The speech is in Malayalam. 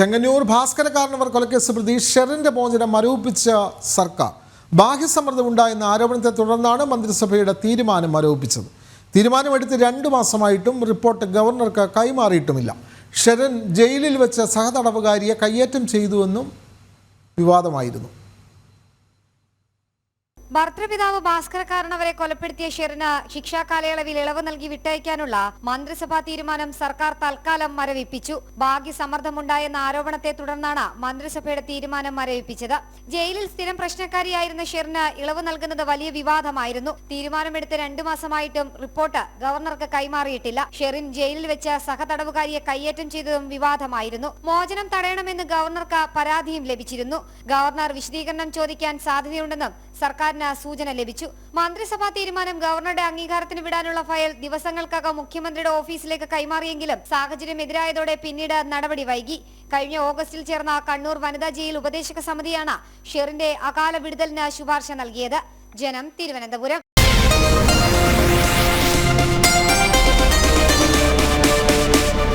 ചെങ്ങന്നൂർ ഭാസ്കരക്കാരനവർ കൊലക്കേസ് പ്രതി ഷെറിന്റെ മോചനം മരവിപ്പിച്ച സർക്കാർ. ബാഹ്യസമ്മർദ്ദം ഉണ്ടായെന്ന ആരോപണത്തെ തുടർന്നാണ് മന്ത്രിസഭയുടെ തീരുമാനം മരവിപ്പിച്ചത് തീരുമാനമെടുത്ത് രണ്ട് മാസമായിട്ടും റിപ്പോർട്ട് ഗവർണർക്ക് കൈമാറിയിട്ടുമില്ല. ഷെറിൻ ജയിലിൽ വെച്ച സഹതടവുകാരിയെ കയ്യേറ്റം ചെയ്തുവെന്നും വിവാദമായിരുന്നു. ഭർത്തൃപിതാവ് ഭാസ്കരക്കാരനവരെ കൊലപ്പെടുത്തിയ ഷെറിന് ശിക്ഷാ കാലയളവിൽ ഇളവ് നൽകി വിട്ടയക്കാനുള്ള മന്ത്രിസഭാ തീരുമാനം സർക്കാർ തൽക്കാലം മരവിപ്പിച്ചു. ഭാഗ്യസമ്മർദ്ദമുണ്ടായെന്ന ആരോപണത്തെ തുടർന്നാണ് മന്ത്രിസഭയുടെ തീരുമാനം മരവിപ്പിച്ചത്. ജയിലിൽ സ്ഥിരം പ്രശ്നക്കാരിയായിരുന്ന ഷെറിന് ഇളവ് നൽകുന്നത് വലിയ വിവാദമായിരുന്നു. തീരുമാനമെടുത്ത് രണ്ടു മാസമായിട്ടും റിപ്പോർട്ട് ഗവർണർക്ക് കൈമാറിയിട്ടില്ല. ഷെറിൻ ജയിലിൽ വെച്ച് സഹതടവുകാരിയെ കയ്യേറ്റം ചെയ്തതും വിവാദമായിരുന്നു. മോചനം തടയണമെന്ന് ഗവർണർക്ക് പരാതിയും ലഭിച്ചിരുന്നു. ഗവർണർ വിശദീകരണം ചോദിക്കാൻ സാധ്യതയുണ്ടെന്നും സർക്കാരിന് സൂചന ലഭിച്ചു. മന്ത്രിസഭാ തീരുമാനം ഗവർണറുടെ അംഗീകാരത്തിന് വിടാനുള്ള ഫയൽ ദിവസങ്ങൾക്കകം മുഖ്യമന്ത്രിയുടെ ഓഫീസിലേക്ക് കൈമാറിയെങ്കിലും സാഹചര്യം എതിരായതോടെ പിന്നീട് നടപടി വൈകി. കഴിഞ്ഞ ഓഗസ്റ്റിൽ ചേർന്ന കണ്ണൂർ വനിതാ ജയിൽ ഉപദേശക സമിതിയാണ് ഷെറിന്റെ അകാല വിടുതലിന് ശുപാർശ നൽകിയത്. ജനം തിരുവനന്തപുരം.